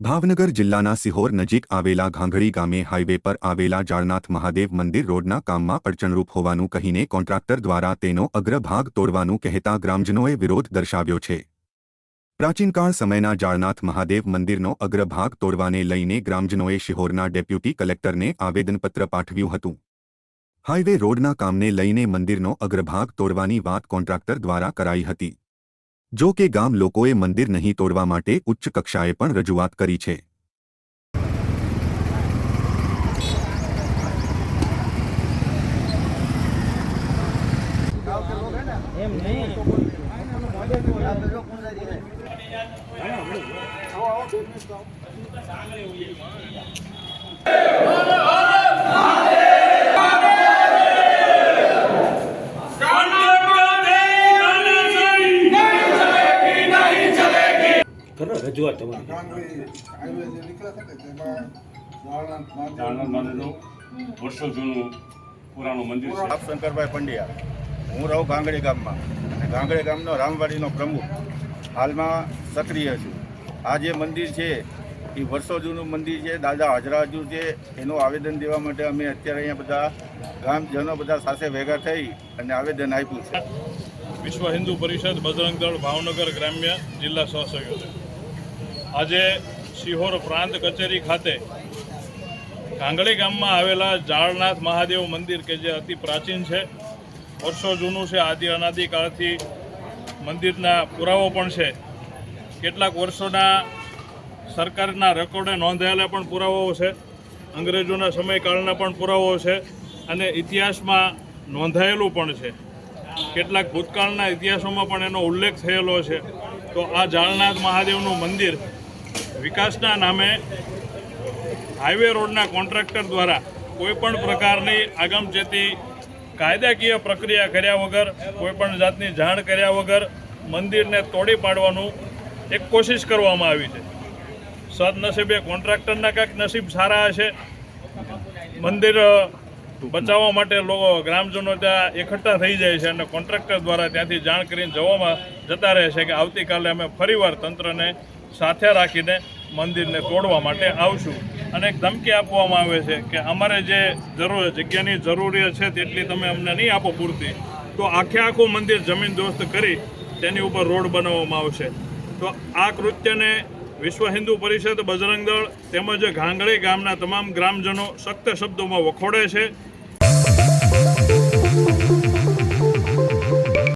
ભાવનગર જિલ્લાના સિહોર નજીક આવેલા ઘાંઘળી ગામે હાઇવે પર આવેલા જાળનાથ મહાદેવ મંદિર રોડના કામમાં અડચણરૂપ હોવાનું કહીને કોન્ટ્રાક્ટર દ્વારા તેનો અગ્રભાગ તોડવાનું કહેતા ગ્રામજનોએ વિરોધ દર્શાવ્યો છે. પ્રાચીનકાળ સમયના જાળનાથ મહાદેવ મંદિરનો અગ્રભાગ તોડવાને લઈને ગ્રામજનોએ શિહોરના ડેપ્યુટી કલેક્ટરને આવેદનપત્ર પાઠવ્યું હતું. હાઇવે રોડના કામને લઈને મંદિરનો અગ્રભાગ તોડવાની વાત કોન્ટ્રાક્ટર દ્વારા કરાઈ હતી. જો કે ગામ લોકોએ મંદિર નહીં તોડવા માટે ઉચ્ચ કક્ષાએ પણ રજૂઆત કરી છે. એમ જાણનાર તમારી. વર્ષો જૂનું પુરાણું મંદિર છે. આપ શંકરભાઈ પંડ્યા હું રહું ગાંગડી ગામમાં. અને ગાંગડી ગામનો રામવાડીનો પ્રમુખ હાલમાં સક્રિય છું. આ જે મંદિર છે એ વર્ષો જૂનું મંદિર છે દાદા હાજરાજુ છે એનું આવેદન દેવા માટે અમે અત્યારે અહીંયા બધા ગામજનો બધા સાથે ભેગા થઈ અને આવેદન આપ્યું છે. વિશ્વ હિન્દુ પરિષદ બજરંગ દળ ભાવનગર ગ્રામ્ય જિલ્લા સહસંયોજક. આજે શિહોર પ્રાંત કચેરી ખાતે કાંગળી ગામમાં આવેલા જાળનાથ મહાદેવ મંદિર કે જે અતિ પ્રાચીન છે, વર્ષો જૂનું છે, આદિ અનાદિકાળથી મંદિરના પુરાવો પણ છે. કેટલાક વર્ષોના સરકારના રેકોર્ડે નોંધાયેલા પણ પુરાવાઓ છે, અંગ્રેજોના સમયકાળના પણ પુરાવાઓ છે અને ઇતિહાસમાં નોંધાયેલું પણ છે. કેટલાક ભૂતકાળના ઇતિહાસોમાં પણ એનો ઉલ્લેખ થયેલો છે. તો આ જાળનાથ મહાદેવનું મંદિર વિકાસના નામે હાઈવે રોડના કોન્ટ્રાક્ટર દ્વારા કોઈપણ પ્રકારની આગમચેતી કાયદાકીય પ્રક્રિયા કર્યા વગર, કોઈપણ જાતની જાણ કર્યા વગર મંદિરને તોડી પાડવાનું એક કોશિશ કરવામાં આવી છે. સદનસીબે કોન્ટ્રાક્ટરના કાંઈક નસીબ સારા હશે. મંદિર બચાવવા માટે લોકો, ગ્રામજનો ત્યાં એકઠા થઈ જાય છે અને કોન્ટ્રાક્ટર દ્વારા ત્યાંથી જાણ કરીને જવામાં જતા રહે છે કે આવતીકાલે અમે ફરીવાર તંત્રને સાથે રાખીને મંદિરને તોડવા માટે આવશું. અને એક ધમકી આપવામાં આવે છે કે અમારે જે જરૂર જગ્યાની જરૂરિયાત છે તેટલી તમે અમને નહીં આપો પૂરતી, તો આખે આખું મંદિર જમીન દોસ્ત કરી તેની ઉપર રોડ બનાવવામાં આવશે. તો આ કૃત્યને વિશ્વ હિન્દુ પરિષદ, બજરંગ તેમજ ઘાંગળી ગામના તમામ ગ્રામજનો સખ્ત શબ્દોમાં વખોડે છે.